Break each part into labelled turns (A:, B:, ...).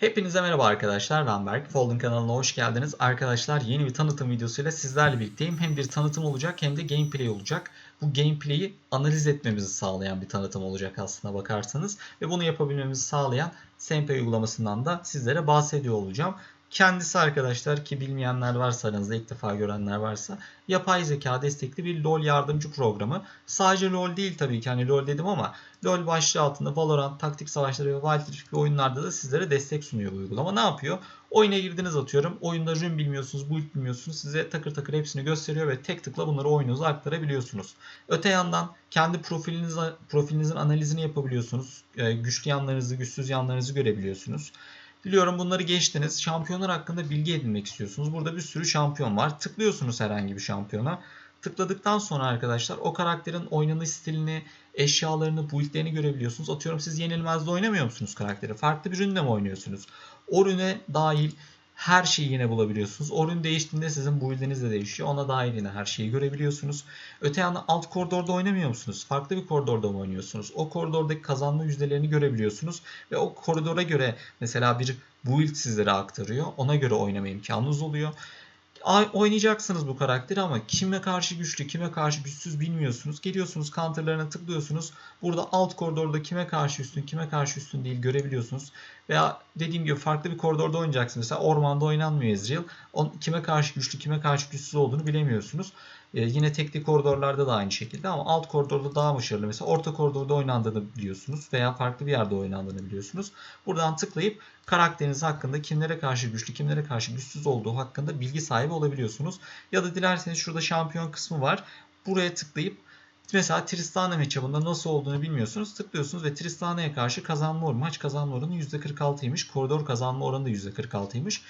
A: Hepinize merhaba arkadaşlar ben Berk. Folding kanalına hoş geldiniz. Arkadaşlar yeni bir tanıtım videosuyla sizlerle birlikteyim. Hem bir tanıtım olacak hem de gameplay olacak. Bu gameplay'i analiz etmemizi sağlayan bir tanıtım olacak aslına bakarsanız. Ve bunu yapabilmemizi sağlayan SMP uygulamasından da sizlere bahsediyor olacağım. Kendisi arkadaşlar ki bilmeyenler varsa aranızda ilk defa görenler varsa yapay zeka destekli bir LoL yardımcı programı. Sadece LoL değil tabii ki hani LoL dedim ama LoL başlığı altında Valorant, taktik savaşları ve Wild Rift gibi oyunlarda da sizlere destek sunuyor bu uygulama. Ne yapıyor? Oyuna girdiniz atıyorum. Oyunda rün bilmiyorsunuz, build bilmiyorsunuz. Size takır takır hepsini gösteriyor ve tek tıkla bunları oyununuza aktarabiliyorsunuz. Öte yandan kendi profilinize, profilinizin analizini yapabiliyorsunuz. Ee, güçlü yanlarınızı, güçsüz yanlarınızı görebiliyorsunuz. Biliyorum bunları geçtiniz. Şampiyonlar hakkında bilgi edinmek istiyorsunuz. Burada bir sürü şampiyon var. Tıklıyorsunuz herhangi bir şampiyona. Tıkladıktan sonra arkadaşlar o karakterin oynanış stilini, eşyalarını, build'lerini görebiliyorsunuz. Atıyorum siz yenilmezde oynamıyor musunuz karakteri? Farklı bir ürünle mi oynuyorsunuz? O ürüne dahil her şeyi yine bulabiliyorsunuz. O ürün değiştiğinde sizin build'iniz de değişiyor. Ona dahil yine her şeyi görebiliyorsunuz. Öte yandan alt koridorda oynamıyor musunuz? Farklı bir koridorda mı oynuyorsunuz? O koridordaki kazanma yüzdelerini görebiliyorsunuz. Ve o koridora göre mesela bir build sizlere aktarıyor. Ona göre oynama imkanınız oluyor. Ay- oynayacaksınız bu karakteri ama kime karşı güçlü, kime karşı güçsüz bilmiyorsunuz. Geliyorsunuz counterlarına tıklıyorsunuz. Burada alt koridorda kime karşı üstün, kime karşı üstün değil görebiliyorsunuz. Veya dediğim gibi farklı bir koridorda oynayacaksınız. Mesela ormanda oynanmıyor Ezreal. On, kime karşı güçlü, kime karşı güçsüz olduğunu bilemiyorsunuz. Ee, yine tekli koridorlarda da aynı şekilde ama alt koridorda daha başarılı. Mesela orta koridorda oynandığını biliyorsunuz veya farklı bir yerde oynandığını biliyorsunuz. Buradan tıklayıp karakteriniz hakkında kimlere karşı güçlü, kimlere karşı güçsüz olduğu hakkında bilgi sahibi olabiliyorsunuz. Ya da dilerseniz şurada şampiyon kısmı var. Buraya tıklayıp mesela Tristana matchup'ında nasıl olduğunu bilmiyorsunuz. Tıklıyorsunuz ve Tristana'ya karşı kazanma oranı, maç kazanma oranı %46'ymış. Koridor kazanma oranı da %46'ymış.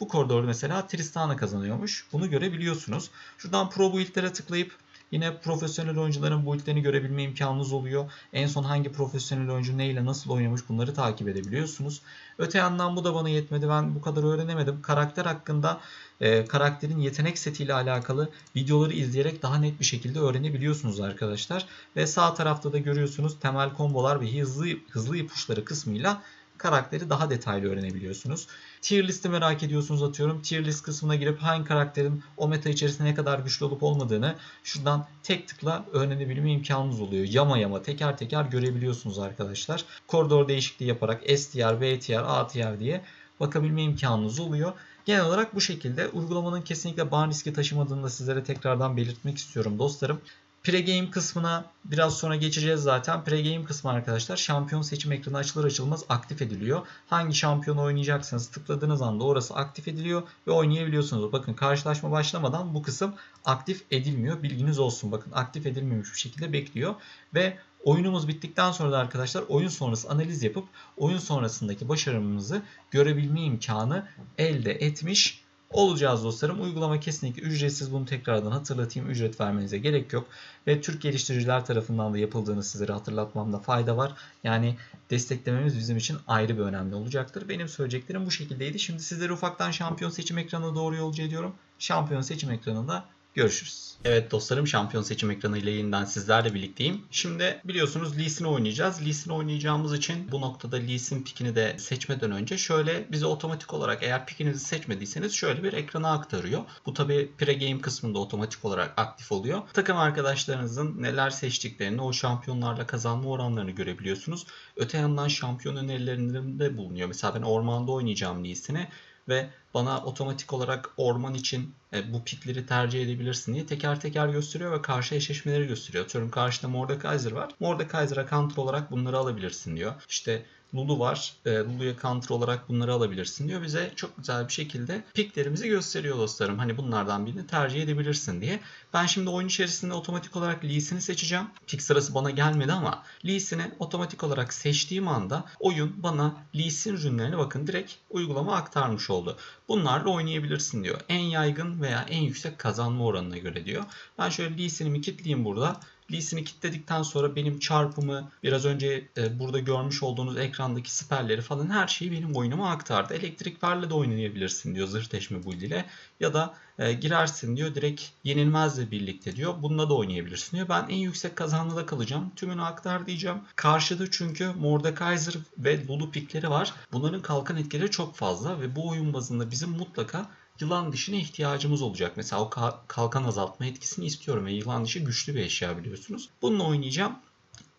A: Bu koridorda mesela Tristana kazanıyormuş. Bunu görebiliyorsunuz. Şuradan Pro Build'lere tıklayıp Yine profesyonel oyuncuların build'lerini görebilme imkanınız oluyor. En son hangi profesyonel oyuncu neyle nasıl oynamış bunları takip edebiliyorsunuz. Öte yandan bu da bana yetmedi. Ben bu kadar öğrenemedim. Karakter hakkında e, karakterin yetenek setiyle alakalı videoları izleyerek daha net bir şekilde öğrenebiliyorsunuz arkadaşlar. Ve sağ tarafta da görüyorsunuz temel kombolar ve hızlı hızlı ipuçları kısmıyla karakteri daha detaylı öğrenebiliyorsunuz. Tier listi merak ediyorsunuz atıyorum. Tier list kısmına girip hangi karakterin o meta içerisinde ne kadar güçlü olup olmadığını şuradan tek tıkla öğrenebilme imkanınız oluyor. Yama yama teker teker görebiliyorsunuz arkadaşlar. Koridor değişikliği yaparak S tier, B tier, A tier diye bakabilme imkanınız oluyor. Genel olarak bu şekilde uygulamanın kesinlikle ban riski taşımadığını da sizlere tekrardan belirtmek istiyorum dostlarım. Pre-game kısmına biraz sonra geçeceğiz zaten. Pre-game kısmı arkadaşlar şampiyon seçim ekranı açılır açılmaz aktif ediliyor. Hangi şampiyonu oynayacaksınız tıkladığınız anda orası aktif ediliyor ve oynayabiliyorsunuz. Bakın karşılaşma başlamadan bu kısım aktif edilmiyor. Bilginiz olsun. Bakın aktif edilmemiş bir şekilde bekliyor. Ve oyunumuz bittikten sonra da arkadaşlar oyun sonrası analiz yapıp oyun sonrasındaki başarımımızı görebilme imkanı elde etmiş olacağız dostlarım. Uygulama kesinlikle ücretsiz. Bunu tekrardan hatırlatayım. Ücret vermenize gerek yok. Ve Türk geliştiriciler tarafından da yapıldığını sizlere hatırlatmamda fayda var. Yani desteklememiz bizim için ayrı bir önemli olacaktır. Benim söyleyeceklerim bu şekildeydi. Şimdi sizleri ufaktan şampiyon seçim ekranına doğru yolcu ediyorum. Şampiyon seçim ekranında Görüşürüz. Evet dostlarım şampiyon seçim ekranı ile yeniden sizlerle birlikteyim. Şimdi biliyorsunuz Lee Sin oynayacağız. Lee Sin oynayacağımız için bu noktada Lee Sin pikini de seçmeden önce şöyle bize otomatik olarak eğer pikinizi seçmediyseniz şöyle bir ekrana aktarıyor. Bu tabi pre-game kısmında otomatik olarak aktif oluyor. Takım arkadaşlarınızın neler seçtiklerini, o şampiyonlarla kazanma oranlarını görebiliyorsunuz. Öte yandan şampiyon önerilerinde bulunuyor. Mesela ben ormanda oynayacağım Lee Sin'i ve bana otomatik olarak orman için e, bu pikleri tercih edebilirsin diye teker teker gösteriyor ve karşı eşleşmeleri gösteriyor. Atıyorum karşıda Mordekaiser var. Mordekaiser'a counter olarak bunları alabilirsin diyor. İşte Lulu var. E, Lulu'ya counter olarak bunları alabilirsin diyor. Bize çok güzel bir şekilde piklerimizi gösteriyor dostlarım. Hani bunlardan birini tercih edebilirsin diye. Ben şimdi oyun içerisinde otomatik olarak Lee Sin'i seçeceğim. Pik sırası bana gelmedi ama Lee Sin'i otomatik olarak seçtiğim anda oyun bana Lee Sin ürünlerini bakın direkt uygulama aktarmış oldu. Bunlarla oynayabilirsin diyor. En yaygın veya en yüksek kazanma oranına göre diyor. Ben şöyle Lee Sin'imi kilitleyeyim burada. Lee Sin'i kilitledikten sonra benim çarpımı biraz önce e, burada görmüş olduğunuz ekrandaki siperleri falan her şeyi benim oyunuma aktardı. Elektrik verle de oynayabilirsin diyor zırh teşme build ile ya da e, girersin diyor. Direkt yenilmezle birlikte diyor. Bununla da oynayabilirsin diyor. Ben en yüksek kazanlıda kalacağım. Tümünü aktar diyeceğim. Karşıda çünkü Mordekaiser ve Lulu pikleri var. Bunların kalkan etkileri çok fazla ve bu oyun bazında bizim mutlaka yılan dişine ihtiyacımız olacak. Mesela o ka- kalkan azaltma etkisini istiyorum ve yılan dişi güçlü bir eşya biliyorsunuz. Bununla oynayacağım.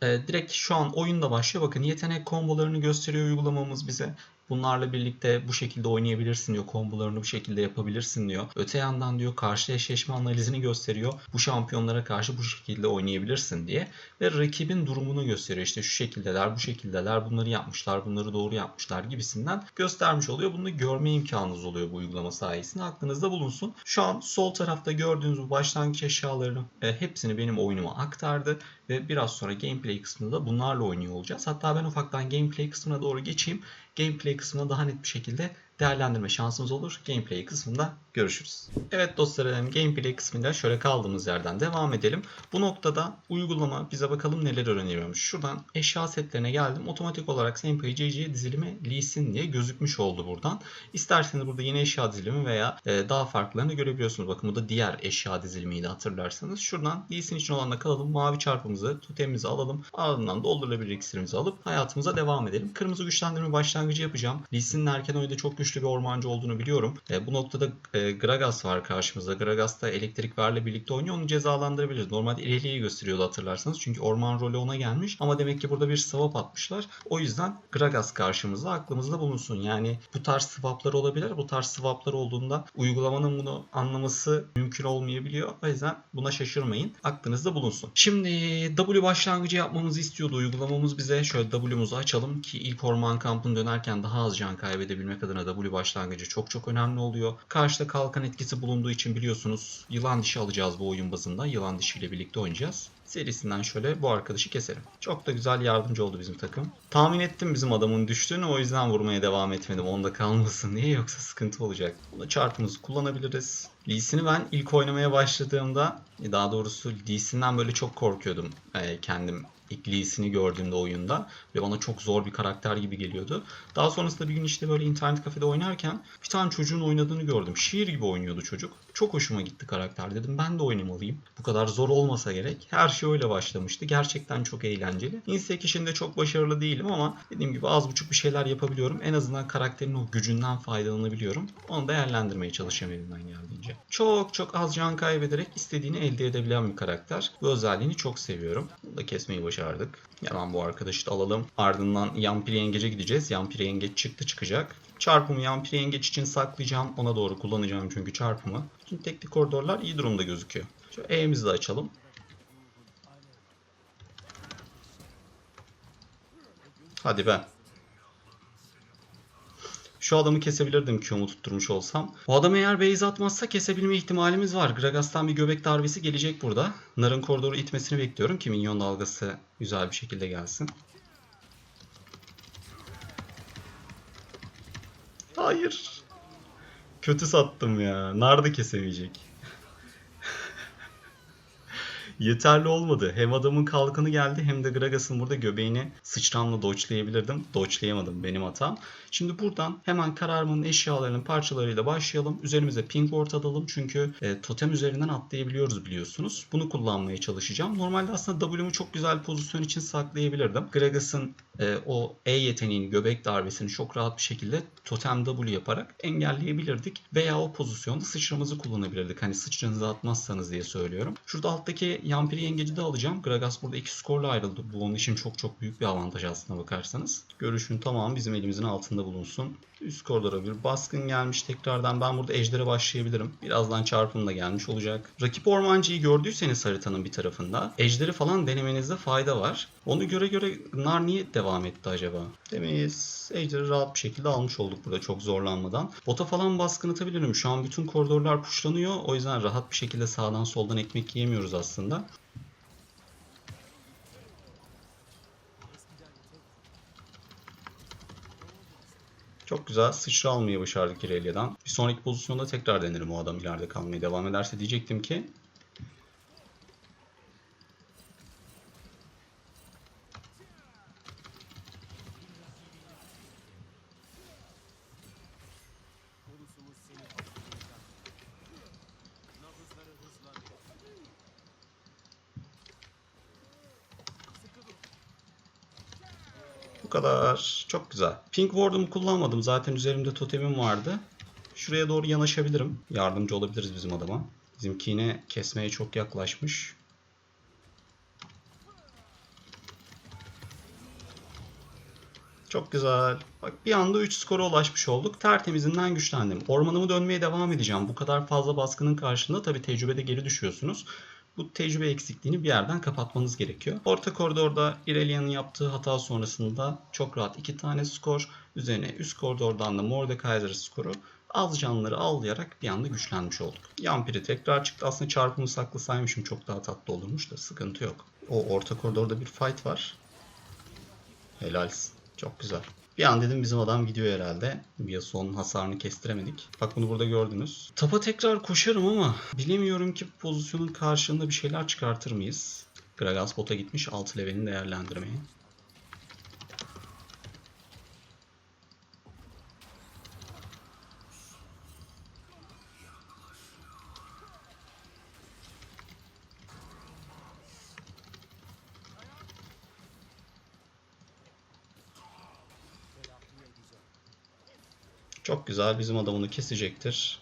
A: Ee, direkt şu an oyunda başlıyor. Bakın yetenek kombolarını gösteriyor uygulamamız bize. Bunlarla birlikte bu şekilde oynayabilirsin diyor. Kombolarını bu şekilde yapabilirsin diyor. Öte yandan diyor karşı eşleşme analizini gösteriyor. Bu şampiyonlara karşı bu şekilde oynayabilirsin diye. Ve rakibin durumunu gösteriyor. İşte şu şekildeler, bu şekildeler, bunları yapmışlar, bunları doğru yapmışlar gibisinden göstermiş oluyor. Bunu görme imkanınız oluyor bu uygulama sayesinde. Aklınızda bulunsun. Şu an sol tarafta gördüğünüz bu başlangıç eşyalarını e, hepsini benim oyunuma aktardı. Ve biraz sonra gameplay kısmında da bunlarla oynuyor olacağız. Hatta ben ufaktan gameplay kısmına doğru geçeyim. Gameplay kısmına daha net bir şekilde değerlendirme şansımız olur. Gameplay kısmında görüşürüz. Evet dostlarım gameplay kısmıyla şöyle kaldığımız yerden devam edelim. Bu noktada uygulama bize bakalım neler öğreniyormuş. Şuradan eşya setlerine geldim. Otomatik olarak JJ dizilimi Lee Sin diye gözükmüş oldu buradan. İsterseniz burada yeni eşya dizilimi veya e, daha farklarını görebiliyorsunuz. Bakın bu da diğer eşya dizilimiydi hatırlarsanız. Şuradan Lee Sin için olanla kalalım. Mavi çarpımızı, totemimizi alalım. Ardından doldurulabilir iksirimizi alıp hayatımıza devam edelim. Kırmızı güçlendirme başlangıcı yapacağım. Lee Sin'in erken oyunda çok güçlü bir ormancı olduğunu biliyorum. E, bu noktada e, Gragas var karşımızda. Gragas da elektrik verle birlikte oynuyor. Onu cezalandırabiliriz. Normalde ileriyi gösteriyordu hatırlarsanız. Çünkü orman rolü ona gelmiş. Ama demek ki burada bir swap atmışlar. O yüzden Gragas karşımızda aklımızda bulunsun. Yani bu tarz swaplar olabilir. Bu tarz swaplar olduğunda uygulamanın bunu anlaması mümkün olmayabiliyor. O yüzden buna şaşırmayın. Aklınızda bulunsun. Şimdi W başlangıcı yapmamızı istiyordu uygulamamız bize. Şöyle W'muzu açalım ki ilk orman kampını dönerken daha az can kaybedebilmek adına W başlangıcı çok çok önemli oluyor. Karşıda kalkan etkisi bulunduğu için biliyorsunuz yılan dişi alacağız bu oyun bazında. Yılan dişiyle birlikte oynayacağız. Serisinden şöyle bu arkadaşı keselim. Çok da güzel yardımcı oldu bizim takım. Tahmin ettim bizim adamın düştüğünü o yüzden vurmaya devam etmedim. Onda kalmasın diye yoksa sıkıntı olacak. Buna çarpımızı kullanabiliriz. Lee ben ilk oynamaya başladığımda daha doğrusu Lee böyle çok korkuyordum e, kendim ilk Lee gördüğümde oyunda ve bana çok zor bir karakter gibi geliyordu. Daha sonrasında bir gün işte böyle internet kafede oynarken bir tane çocuğun oynadığını gördüm. Şiir gibi oynuyordu çocuk. Çok hoşuma gitti karakter dedim. Ben de oynamalıyım. Bu kadar zor olmasa gerek. Her şey öyle başlamıştı. Gerçekten çok eğlenceli. Insek işinde çok başarılı değilim ama dediğim gibi az buçuk bir şeyler yapabiliyorum. En azından karakterin o gücünden faydalanabiliyorum. Onu değerlendirmeye çalışıyorum elimden geldiğince. Çok çok az can kaybederek istediğini elde edebilen bir karakter. Bu özelliğini çok seviyorum. Bunu da kesmeyi başardık. Hemen bu arkadaşı da alalım. Ardından Yampiri Yengeç'e gideceğiz. Yampiri Yengeç çıktı çıkacak. Çarpımı Yampiri Yengeç için saklayacağım. Ona doğru kullanacağım çünkü çarpımı. Şimdi teknik koridorlar iyi durumda gözüküyor. Şöyle E'mizi de açalım. Hadi be. Şu adamı kesebilirdim Q'mu tutturmuş olsam. O adam eğer base atmazsa kesebilme ihtimalimiz var. Gragas'tan bir göbek darbesi gelecek burada. Nar'ın koridoru itmesini bekliyorum ki minyon dalgası güzel bir şekilde gelsin. Hayır. Kötü sattım ya. Nar da kesemeyecek. Yeterli olmadı. Hem adamın kalkanı geldi hem de Gragas'ın burada göbeğini sıçramla dodge'layabilirdim. Dodge'layamadım benim hatam. Şimdi buradan hemen kararmanın eşyalarının parçalarıyla başlayalım. Üzerimize ping ward alalım çünkü e, totem üzerinden atlayabiliyoruz biliyorsunuz. Bunu kullanmaya çalışacağım. Normalde aslında W'mu çok güzel pozisyon için saklayabilirdim. Gragas'ın e, o E yeteneğini, göbek darbesini çok rahat bir şekilde totem W yaparak engelleyebilirdik. Veya o pozisyonda sıçramızı kullanabilirdik. Hani sıçranızı atmazsanız diye söylüyorum. Şurada alttaki Yampiri Yengeci de alacağım. Gragas burada iki skorla ayrıldı. Bu onun için çok çok büyük bir avantaj aslına bakarsanız. Görüşün tamamı bizim elimizin altında bulunsun. Üst koridora bir baskın gelmiş tekrardan. Ben burada ejdere başlayabilirim. Birazdan çarpım da gelmiş olacak. Rakip ormancıyı gördüyseniz haritanın bir tarafında ejderi falan denemenizde fayda var. Onu göre göre nar niye devam etti acaba? Demeyiz. Ejderi rahat bir şekilde almış olduk burada çok zorlanmadan. Bota falan baskın atabilirim. Şu an bütün koridorlar puşlanıyor. O yüzden rahat bir şekilde sağdan soldan ekmek yiyemiyoruz aslında. Çok güzel sıçra almayı başardık Irelia'dan. Bir sonraki pozisyonda tekrar denerim o adam ileride kalmaya devam ederse diyecektim ki.
B: Bu kadar. Çok güzel. Pink Ward'umu kullanmadım. Zaten üzerimde totemim vardı. Şuraya doğru yanaşabilirim. Yardımcı olabiliriz bizim adama. Bizimki yine kesmeye çok yaklaşmış. Çok güzel. Bak bir anda 3 skora ulaşmış olduk. Tertemizinden güçlendim. Ormanımı dönmeye devam edeceğim. Bu kadar fazla baskının karşısında tabii tecrübede geri düşüyorsunuz. Bu tecrübe eksikliğini bir yerden kapatmanız gerekiyor. Orta koridorda Irelia'nın yaptığı hata sonrasında çok rahat 2 tane skor. Üzerine üst koridordan da Mordekaiser skoru. Az canlıları avlayarak bir anda güçlenmiş olduk. Yampiri tekrar çıktı. Aslında çarpımı saklasaymışım çok daha tatlı olurmuş da sıkıntı yok. O orta koridorda bir fight var. Helalsin. Çok güzel. Bir an dedim bizim adam gidiyor herhalde. Yasuo'nun hasarını kestiremedik. Bak bunu burada gördünüz. Tapa tekrar koşarım ama bilemiyorum ki pozisyonun karşılığında bir şeyler çıkartır mıyız? Gragas bota gitmiş 6 levelini değerlendirmeye. Çok güzel. Bizim adam onu kesecektir.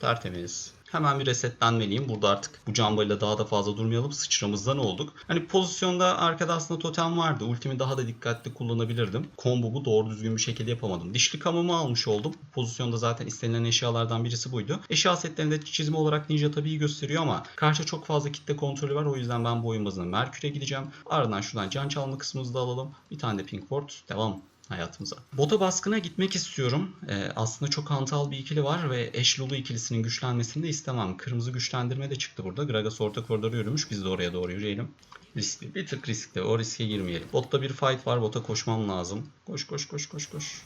B: Tertemiz. Hemen bir resetlenmeliyim. Burada artık bu cambayla daha da fazla durmayalım. Sıçramızdan olduk. Hani pozisyonda arkada aslında totem vardı. Ultimi daha da dikkatli kullanabilirdim. Kombomu doğru düzgün bir şekilde yapamadım. Dişli kamamı almış oldum. Pozisyonda zaten istenilen eşyalardan birisi buydu. Eşya setlerinde çizme olarak Ninja tabii gösteriyor ama karşı çok fazla kitle kontrolü var. O yüzden ben bu oyun bazında Merkür'e gideceğim. Ardından şuradan can çalma kısmımızı da alalım. Bir tane de Pink Ward. Devam hayatımıza. Bota baskına gitmek istiyorum. Ee, aslında çok hantal bir ikili var ve Ashe Lulu ikilisinin güçlenmesini de istemem. Kırmızı güçlendirme de çıktı burada. Gragas orta koridora yürümüş. Biz de oraya doğru yürüyelim. Riskli. Bir tık riskli. O riske girmeyelim. Botta bir fight var. Bota koşmam lazım. Koş koş koş koş koş.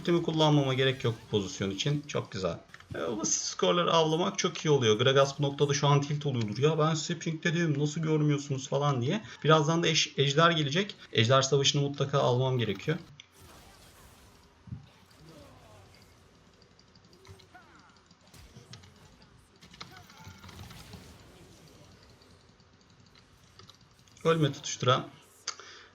B: Ultimi kullanmama gerek yok bu pozisyon için. Çok güzel. E, basit skorları avlamak çok iyi oluyor. Gragas bu noktada şu an tilt oluyordur. Ya ben size dedim nasıl görmüyorsunuz falan diye. Birazdan da eş- ejder gelecek. Ejder savaşını mutlaka almam gerekiyor. Ölme tutuştura.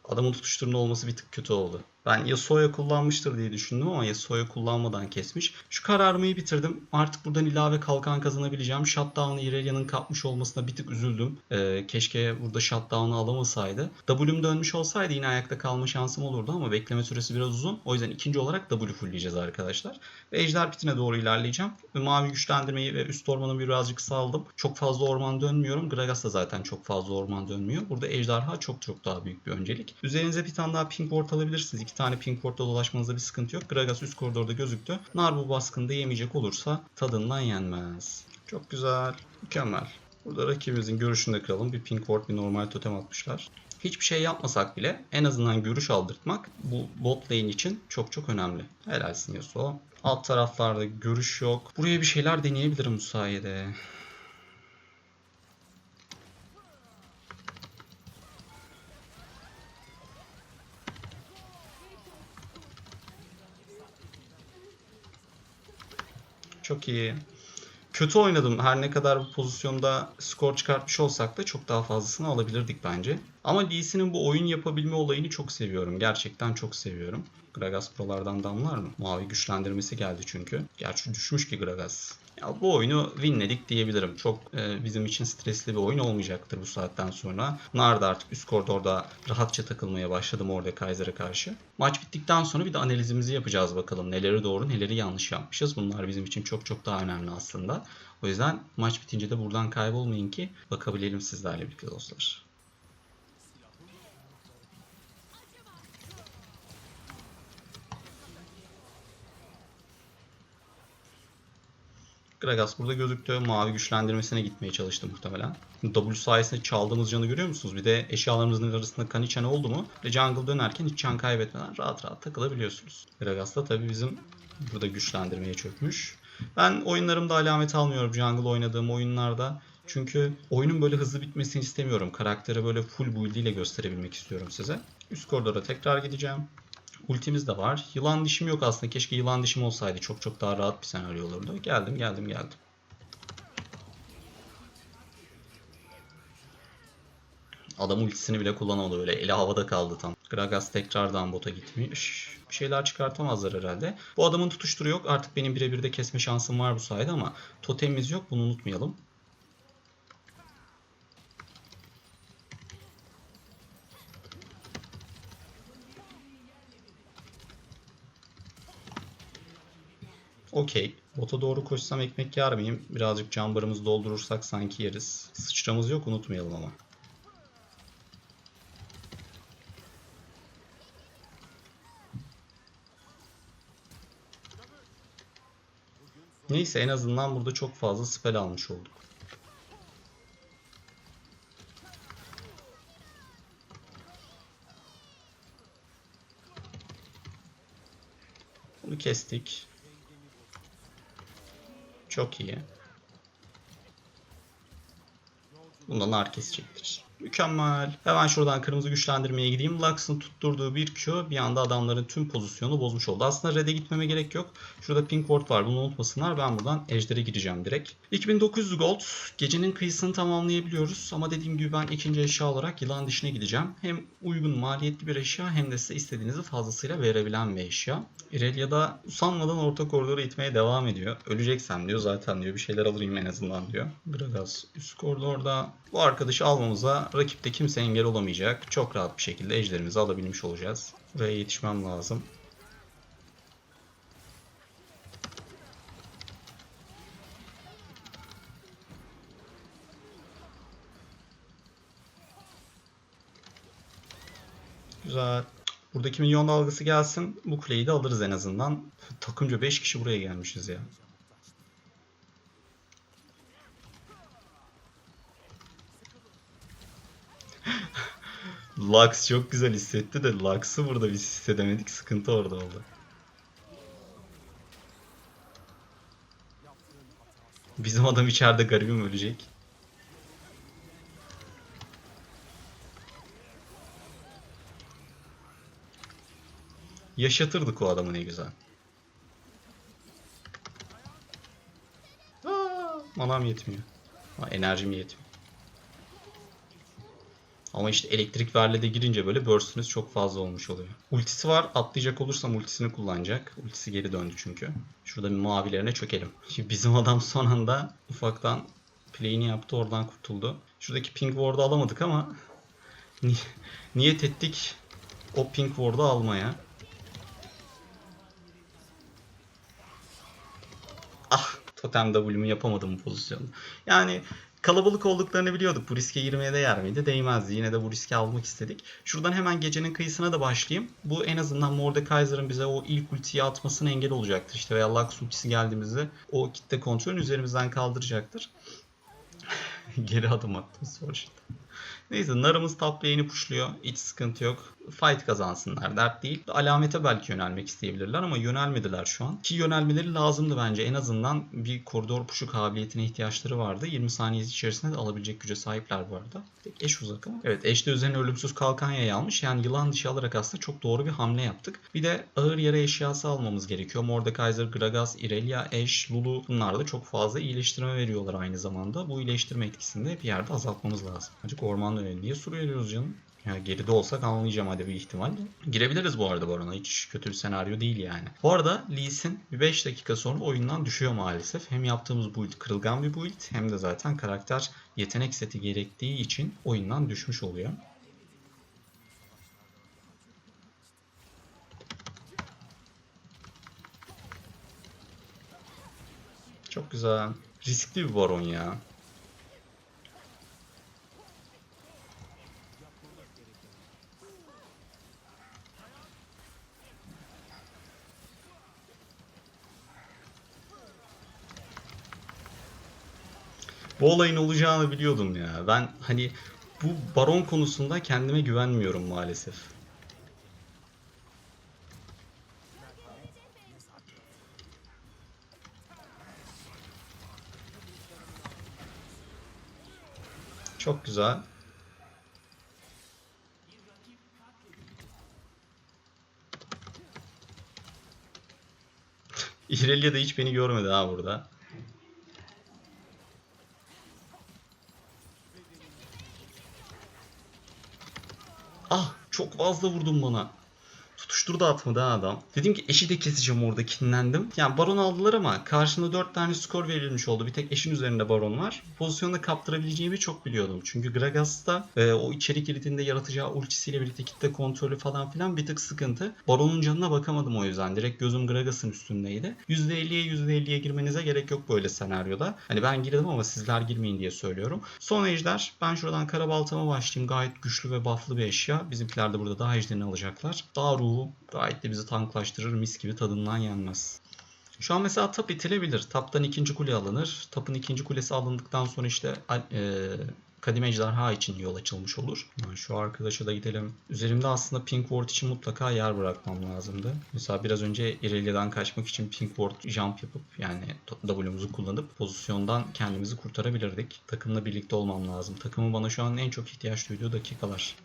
B: Adamın tutuşturma olması bir tık kötü oldu. Ben Yasuo'ya kullanmıştır diye düşündüm ama Yasuo'ya kullanmadan kesmiş. Şu kararmayı bitirdim. Artık buradan ilave kalkan kazanabileceğim. Shutdown'ı Irelia'nın kapmış olmasına bir tık üzüldüm. Ee, keşke burada Shutdown'ı alamasaydı. W'm dönmüş olsaydı yine ayakta kalma şansım olurdu ama bekleme süresi biraz uzun. O yüzden ikinci olarak W fullleyeceğiz arkadaşlar. Ve Ejder pitine doğru ilerleyeceğim. Mavi güçlendirmeyi ve üst ormanı birazcık saldım. Çok fazla orman dönmüyorum. Gragas da zaten çok fazla orman dönmüyor. Burada Ejderha çok çok daha büyük bir öncelik. Üzerinize bir tane daha pink ward alabilirsiniz. İki tane pink ward'da dolaşmanızda bir sıkıntı yok. Gragas üst koridorda gözüktü. Nar bu baskında yemeyecek olursa tadından yenmez. Çok güzel. Mükemmel. Burada rakibimizin görüşünü de kıralım. Bir pink ward bir normal totem atmışlar. Hiçbir şey yapmasak bile en azından görüş aldırtmak bu bot lane için çok çok önemli. Helalsin Yasuo. Alt taraflarda görüş yok. Buraya bir şeyler deneyebilirim bu sayede. Çok iyi. Kötü oynadım. Her ne kadar bu pozisyonda skor çıkartmış olsak da çok daha fazlasını alabilirdik bence. Ama Lee'sinin bu oyun yapabilme olayını çok seviyorum. Gerçekten çok seviyorum. Gragas Pro'lardan damlar mı? Mavi güçlendirmesi geldi çünkü. Gerçi düşmüş ki Gragas. Ya bu oyunu winledik diyebilirim. Çok e, bizim için stresli bir oyun olmayacaktır bu saatten sonra. Nar da artık üst koridorda rahatça takılmaya başladım orada Kaiser'a karşı. Maç bittikten sonra bir de analizimizi yapacağız bakalım. Neleri doğru neleri yanlış yapmışız. Bunlar bizim için çok çok daha önemli aslında. O yüzden maç bitince de buradan kaybolmayın ki bakabilelim sizlerle birlikte dostlar. Gragas burada gözüktü. Mavi güçlendirmesine gitmeye çalıştı muhtemelen. W sayesinde çaldığımız canı görüyor musunuz? Bir de eşyalarımızın arasında kan içen oldu mu? Ve jungle dönerken hiç can kaybetmeden rahat rahat takılabiliyorsunuz. Gragas da tabii bizim burada güçlendirmeye çökmüş. Ben oyunlarımda alamet almıyorum jungle oynadığım oyunlarda. Çünkü oyunun böyle hızlı bitmesini istemiyorum. Karakteri böyle full build ile gösterebilmek istiyorum size. Üst koridora tekrar gideceğim. Ultimiz de var. Yılan dişim yok aslında. Keşke yılan dişim olsaydı. Çok çok daha rahat bir senaryo olurdu. Geldim geldim geldim. Adam ultisini bile kullanamadı öyle. Eli havada kaldı tam. Gragas tekrardan bota gitmiş. Bir şeyler çıkartamazlar herhalde. Bu adamın tutuşturu yok. Artık benim birebir de kesme şansım var bu sayede ama totemimiz yok. Bunu unutmayalım. Okey. Bota doğru koşsam ekmek yer miyim? Birazcık can barımızı doldurursak sanki yeriz. Sıçramız yok unutmayalım ama. Neyse en azından burada çok fazla spell almış olduk. Bunu kestik. Çok iyi. Bundan ağır kesecektir. Mükemmel. Hemen şuradan kırmızı güçlendirmeye gideyim. Lux'ın tutturduğu bir Q bir anda adamların tüm pozisyonu bozmuş oldu. Aslında red'e gitmeme gerek yok. Şurada pink ward var bunu unutmasınlar. Ben buradan ejder'e gireceğim direkt. 2900 gold. Gecenin kıyısını tamamlayabiliyoruz. Ama dediğim gibi ben ikinci eşya olarak yılan dişine gideceğim. Hem uygun maliyetli bir eşya hem de size istediğinizi fazlasıyla verebilen bir eşya. Irelia da usanmadan orta koridoru itmeye devam ediyor. Öleceksem diyor zaten diyor bir şeyler alırım en azından diyor. Gragas üst koridorda bu arkadaşı almamıza rakipte kimse engel olamayacak. Çok rahat bir şekilde ejderimizi alabilmiş olacağız. Buraya yetişmem lazım. Güzel. Buradaki milyon dalgası gelsin. Bu kuleyi de alırız en azından. Takımca 5 kişi buraya gelmişiz ya. Lux çok güzel hissetti de Lux'ı burada biz hissedemedik. Sıkıntı orada oldu. Bizim adam içeride garibim ölecek. Yaşatırdık o adamı ne güzel. Manam yetmiyor. Enerjim yetmiyor. Ama işte elektrik verle de girince böyle burst'ünüz çok fazla olmuş oluyor. Ultisi var. Atlayacak olursam ultisini kullanacak. Ultisi geri döndü çünkü. Şurada bir mavilerine çökelim. Şimdi bizim adam son anda ufaktan play'ini yaptı. Oradan kurtuldu. Şuradaki pink ward'u alamadık ama ni- niyet ettik o pink ward'u almaya. Ah totem W'mu yapamadım bu pozisyonu. Yani kalabalık olduklarını biliyorduk. Bu riske girmeye değer miydi? Değmezdi. Yine de bu riski almak istedik. Şuradan hemen gecenin kıyısına da başlayayım. Bu en azından Mordekaiser'ın bize o ilk ultiyi atmasına engel olacaktır. İşte veya Lux ultisi geldiğimizde o kitle kontrolünü üzerimizden kaldıracaktır. Geri adım attım işte. Neyse narımız top lane'i pushluyor. Hiç sıkıntı yok. Fight kazansınlar dert değil. Alamete belki yönelmek isteyebilirler ama yönelmediler şu an. Ki yönelmeleri lazımdı bence. En azından bir koridor pushu kabiliyetine ihtiyaçları vardı. 20 saniye içerisinde de alabilecek güce sahipler bu arada. Tek eş uzak ama. Evet eş de üzerine ölümsüz kalkan yayı almış. Yani yılan dişi alarak aslında çok doğru bir hamle yaptık. Bir de ağır yara eşyası almamız gerekiyor. Mordekaiser, Gragas, Irelia, Ashe, Lulu bunlar da çok fazla iyileştirme veriyorlar aynı zamanda. Bu iyileştirme etkisini de bir yerde azaltmamız lazım. Ancak orman dönemi diye soru veriyoruz canım. Ya geride olsak anlayacağım hadi bir ihtimalle. Girebiliriz bu arada Baron'a. Hiç kötü bir senaryo değil yani. Bu arada Lee Sin bir 5 dakika sonra oyundan düşüyor maalesef. Hem yaptığımız build kırılgan bir build hem de zaten karakter yetenek seti gerektiği için oyundan düşmüş oluyor. Çok güzel. Riskli bir baron ya. bu olayın olacağını biliyordum ya. Ben hani bu baron konusunda kendime güvenmiyorum maalesef. Çok güzel. İrelia de hiç beni görmedi ha burada. Çok fazla vurdun bana. Tutuşturdu atmadı ha adam. Dedim ki eşi de keseceğim orada kinlendim. Yani baron aldılar ama karşında 4 tane skor verilmiş oldu. Bir tek eşin üzerinde baron var. Pozisyonda kaptırabileceğimi çok biliyordum. Çünkü Gragas'ta e, o içeri kilidinde yaratacağı ultisiyle birlikte kitle kontrolü falan filan bir tık sıkıntı. Baron'un canına bakamadım o yüzden. Direkt gözüm Gragas'ın üstündeydi. %50'ye %50'ye girmenize gerek yok böyle senaryoda. Hani ben girdim ama sizler girmeyin diye söylüyorum. Son ejder. Ben şuradan karabaltama başlayayım. Gayet güçlü ve bufflı bir eşya. Bizimkiler de burada daha ejderini alacaklar. Daha ruhu gayet de bizi tanklaştırır. Mis gibi tadından yenmez. Şu an mesela tap itilebilir. Taptan ikinci kule alınır. Tapın ikinci kulesi alındıktan sonra işte e, Kadim Ejderha için yol açılmış olur. Yani şu arkadaşa da gidelim. Üzerimde aslında Pink Ward için mutlaka yer bırakmam lazımdı. Mesela biraz önce Irelia'dan kaçmak için Pink Ward jump yapıp yani W'muzu kullanıp pozisyondan kendimizi kurtarabilirdik. Takımla birlikte olmam lazım. Takımın bana şu an en çok ihtiyaç duyduğu dakikalar.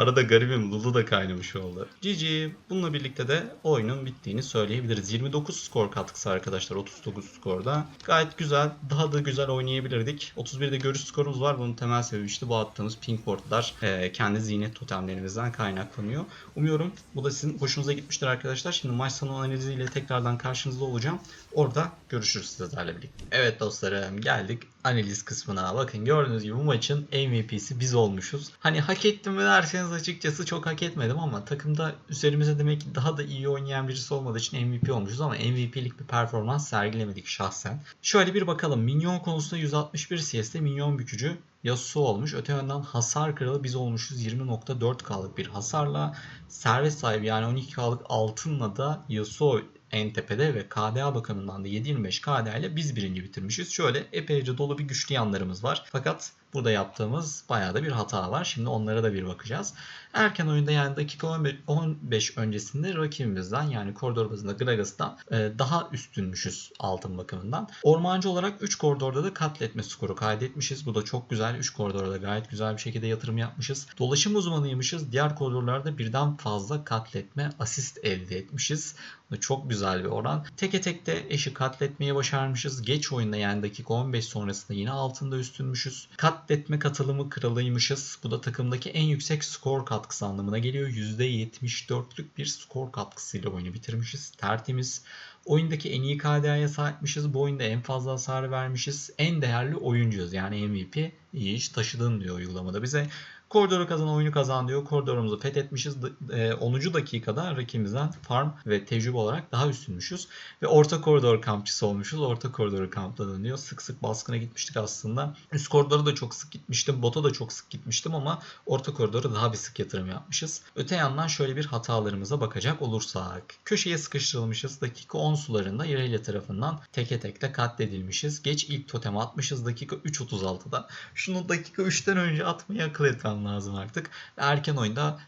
B: Arada garibim Lulu da kaynamış oldu. GG. Bununla birlikte de oyunun bittiğini söyleyebiliriz. 29 skor katkısı arkadaşlar 39 skorda. Gayet güzel. Daha da güzel oynayabilirdik. 31'de görüş skorumuz var. Bunun temel sebebi işte bu attığımız pink wardlar e, kendi zinet totemlerimizden kaynaklanıyor. Umuyorum bu da sizin hoşunuza gitmiştir arkadaşlar. Şimdi maç sonu analiziyle tekrardan karşınızda olacağım. Orada görüşürüz sizlerle birlikte. Evet dostlarım geldik analiz kısmına. Bakın gördüğünüz gibi bu maçın MVP'si biz olmuşuz. Hani hak ettim mi derseniz açıkçası çok hak etmedim ama takımda üzerimize demek ki daha da iyi oynayan birisi olmadığı için MVP olmuşuz ama MVP'lik bir performans sergilemedik şahsen. Şöyle bir bakalım. Minyon konusunda 161 CS'de minyon bükücü Yasuo olmuş. Öte yandan hasar kralı biz olmuşuz 20.4K'lık bir hasarla. Servet sahibi yani 12K'lık altınla da Yasuo en tepede ve KDA bakımından da 7.25 KDA ile biz birinci bitirmişiz. Şöyle epeyce dolu bir güçlü yanlarımız var. Fakat burada yaptığımız bayağı da bir hata var. Şimdi onlara da bir bakacağız. Erken oyunda yani dakika 15, 15 öncesinde rakibimizden yani koridor bazında Gragas'tan e, daha üstünmüşüz altın bakımından. Ormancı olarak 3 koridorda da katletme skoru kaydetmişiz. Bu da çok güzel. 3 koridorda gayet güzel bir şekilde yatırım yapmışız. Dolaşım uzmanıymışız. Diğer koridorlarda birden fazla katletme asist elde etmişiz. Bu çok güzel bir oran. Teke tek de eşi katletmeyi başarmışız. Geç oyunda yani dakika 15 sonrasında yine altında üstünmüşüz. Katletme katılımı kralıymışız. Bu da takımdaki en yüksek skor katkısı anlamına geliyor. %74'lük bir skor katkısıyla oyunu bitirmişiz. Tertemiz. Oyundaki en iyi KDA'ya sahipmişiz. Bu oyunda en fazla hasar vermişiz. En değerli oyuncuyuz. Yani MVP iyi iş taşıdın diyor uygulamada bize. Koridoru kazan oyunu kazan diyor. Koridorumuzu fethetmişiz. E, 10. dakikada rakibimizden farm ve tecrübe olarak daha üstünmüşüz. Ve orta koridor kampçısı olmuşuz. Orta koridoru kampladın diyor. Sık sık baskına gitmiştik aslında. Üst koridora da çok sık gitmiştim. Bota da çok sık gitmiştim ama orta koridora daha bir sık yatırım yapmışız. Öte yandan şöyle bir hatalarımıza bakacak olursak. Köşeye sıkıştırılmışız. Dakika 10 sularında Irelia tarafından teke tekte katledilmişiz. Geç ilk totem atmışız dakika 3.36'da. Şunu dakika 3'ten önce atmayı akıl etmem lazım artık. Erken oyunda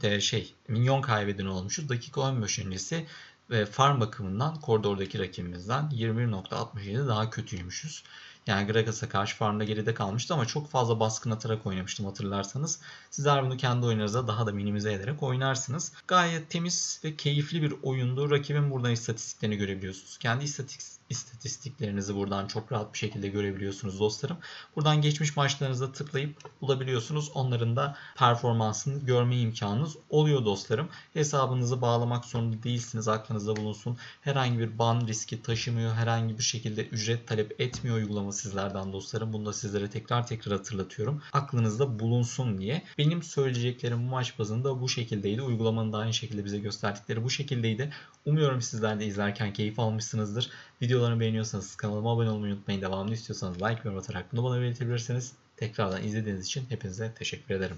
B: de şey minyon kaybeden olmuşuz. Dakika 15 öncesi ve farm bakımından koridordaki rakibimizden 21.67 daha kötüymüşüz. Yani Gragas'a karşı farmda geride kalmıştı ama çok fazla baskın atarak oynamıştım hatırlarsanız. Sizler bunu kendi oyunlarınızda daha da minimize ederek oynarsınız. Gayet temiz ve keyifli bir oyundu. Rakibin buradan istatistiklerini görebiliyorsunuz. Kendi istatistik istatistiklerinizi buradan çok rahat bir şekilde görebiliyorsunuz dostlarım. Buradan geçmiş maçlarınızda tıklayıp bulabiliyorsunuz. Onların da performansını görme imkanınız oluyor dostlarım. Hesabınızı bağlamak zorunda değilsiniz. Aklınızda bulunsun. Herhangi bir ban riski taşımıyor. Herhangi bir şekilde ücret talep etmiyor uygulama sizlerden dostlarım. Bunu da sizlere tekrar tekrar hatırlatıyorum. Aklınızda bulunsun diye. Benim söyleyeceklerim bu maç bazında bu şekildeydi. Uygulamanın da aynı şekilde bize gösterdikleri bu şekildeydi. Umuyorum sizler de izlerken keyif almışsınızdır. Videolarımı beğeniyorsanız kanalıma abone olmayı unutmayın. Devamını istiyorsanız like ve yorum atarak bunu bana belirtebilirsiniz. Tekrardan izlediğiniz için hepinize teşekkür ederim.